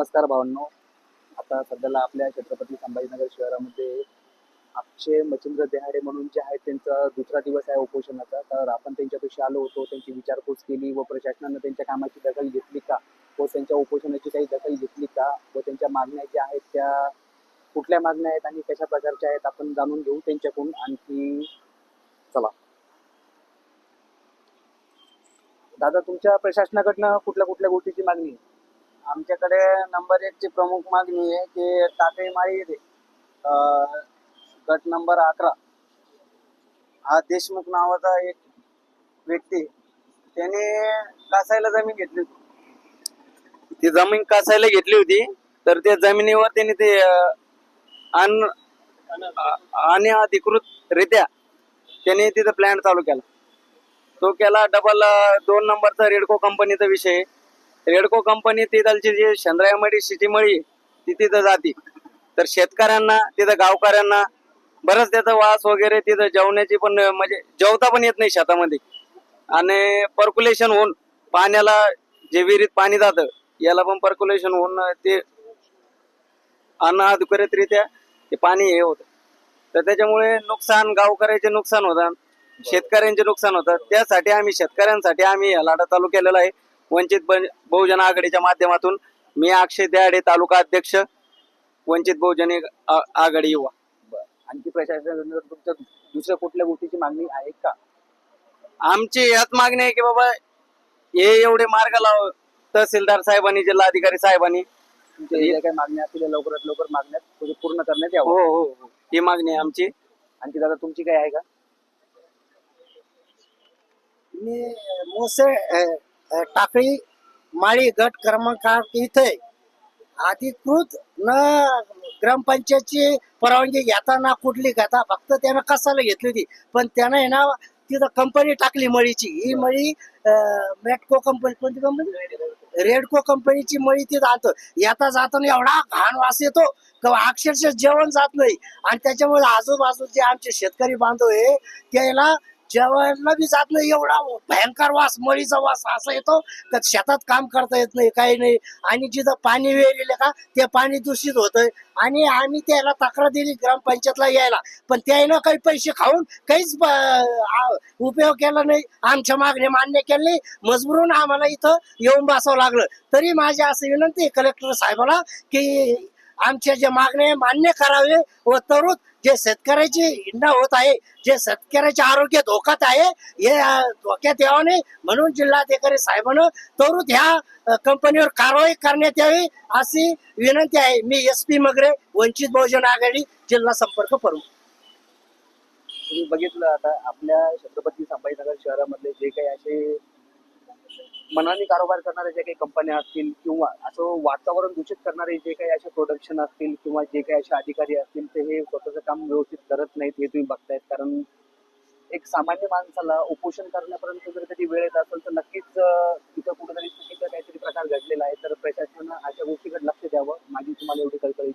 नमस्कार भावांनो. आता सध्याला आपल्या छत्रपती संभाजीनगर शहरामध्ये अक्षय मच्छिंद्र देहाडे म्हणून जे आहे त्यांचा दुसरा दिवस आहे उपोषणाचा. तर आपण त्यांच्यापेक्षा आलो होतो त्यांची विचारपूस केली व प्रशासनानं त्यांच्या कामाची दखल घेतली का? व त्यांच्या उपोषणाची काही दखल घेतली का? व त्यांच्या मागण्या ज्या आहेत त्या कुठल्या मागण्या आहेत आणि कशा प्रकारच्या आहेत आपण जाणून घेऊ त्यांच्याकडून आणखी. चला. दादा तुमच्या प्रशासनाकडनं कुठल्या कुठल्या गोष्टीची मागणी आहे? आमच्याकडे नंबर एक ची प्रमुख मागणी आहे की टाकळी माळी येते गट नंबर अकरा हा देशमुख नावाचा एक व्यक्ती त्याने कासायला जमीन घेतली होती. ती जमीन कासायला घेतली होती तर त्या जमिनीवर त्याने ते अन आणि अधिकृत रित्या त्याने तिथं प्लॅन चालू केला. तो केला डबल दोन नंबरचा रेडको कंपनीचा विषय आहे. रेडको कंपनी तिथलची जी चंद्रायमडी सिटीमळी ती तिथं जाते. तर शेतकऱ्यांना तिथं गावकऱ्यांना बरंच त्याचा वास वगैरे तिथं जेवण्याची पण म्हणजे जेवता पण येत नाही शेतामध्ये. आणि पर्क्युलेशन होऊन पाण्याला जे विहिरीत पाणी जातं याला पण पर्क्युलेशन होऊन ते अन्न अनधिकृतरित्या ते पाणी हे होतं. तर त्याच्यामुळे नुकसान गावकऱ्याचे नुकसान होतात शेतकऱ्यांचे नुकसान होतं त्यासाठी आम्ही शेतकऱ्यांसाठी आम्ही लाडा चालू केलेला आहे. वंचित बन- बहुजन आघाडीच्या माध्यमातून मी अक्षय द्याडे तालुका अध्यक्ष वंचित बहुजन आघाडी युवा. आणखी प्रशासनाकडनं तुमच्या दुसऱ्या कुठल्या गोष्टीची मागणी आहे का? आमची याच मागणी आहे की बाबा हे एवढे मार्ग लाव तहसीलदार साहेबांनी जिल्हाधिकारी साहेबांनी. काही मागण्या असतील लवकरात लवकर मागण्यात पूर्ण करण्यात हो यावं हो हो. ही मागणी आहे आमची. आणखी दादा तुमची काय आहे का? मी मोसे टाकळी माळी गट क्रमांक इथे अधिकृत न ग्रामपंचायतची परवानगी घेताना कुठली घेता फक्त त्यानं कसाला घेतली होती? पण त्यानं आहे ना तिथं कंपनी टाकली मळीची. ही मळी मेटको कंपनी कोणती कंपनी रेडको कंपनीची मळी तिथं आणतो. येता जाताना एवढा घाण वास येतो अक्षरशः जेवण जात नाही. आणि त्याच्यामुळे आजूबाजूचे आमचे शेतकरी बांधव आहे त्याला जेवायला बी जात नाही एवढा भयंकर वास मळीचा वास असा येतो तर शेतात काम करता येत नाही काही नाही. आणि जिथं पाणी वेळलेलं का ते पाणी दूषित होतंय. आणि आम्ही त्याला तक्रार दिली ग्रामपंचायतला यायला. पण त्यानं काही पैसे खाऊन काहीच उपयोग केला नाही. आमच्या मागणी मान्य केली नाही. मजबूरून आम्हाला इथं येऊन बसावं लागलं. तरी माझी असं विनंती कलेक्टर साहेबाला की आमच्या जे मागणे मान्य करावे व तरुण जे शेतकऱ्याची हिंडा होत आहे जे शेतकऱ्याचे आरोग्य धोक्यात आहे हे धोक्यात यावं नाही. म्हणून जिल्हाधिकारी साहेबांना तरुण ह्या कंपनीवर कारवाई करण्यात यावी अशी विनंती आहे. मी एस पी मगरे वंचित बहुजन आघाडी जिल्हा संपर्क प्रमुख. तुम्ही बघितलं आता आपल्या छत्रपती संभाजीनगर शहरामधले जे काही असे मनाने कारोबार करणाऱ्या ज्या काही कंपन्या असतील किंवा असं वातावरण दूषित करणारे जे काही असे प्रोडक्शन असतील किंवा जे काही असे अधिकारी असतील ते हे स्वतःचं काम व्यवस्थित करत नाहीत हे तुम्ही बघतायत. कारण एक सामान्य माणसाला उपोषण करण्यापर्यंत जर कधी वेळ येत असेल तर नक्कीच तिथं कुठेतरी चुकीचा काहीतरी प्रकार घडलेला आहे. तर प्रशासनानं अशा गोष्टीकडे लक्ष द्यावं. माझी तुम्हाला एवढी कल्पना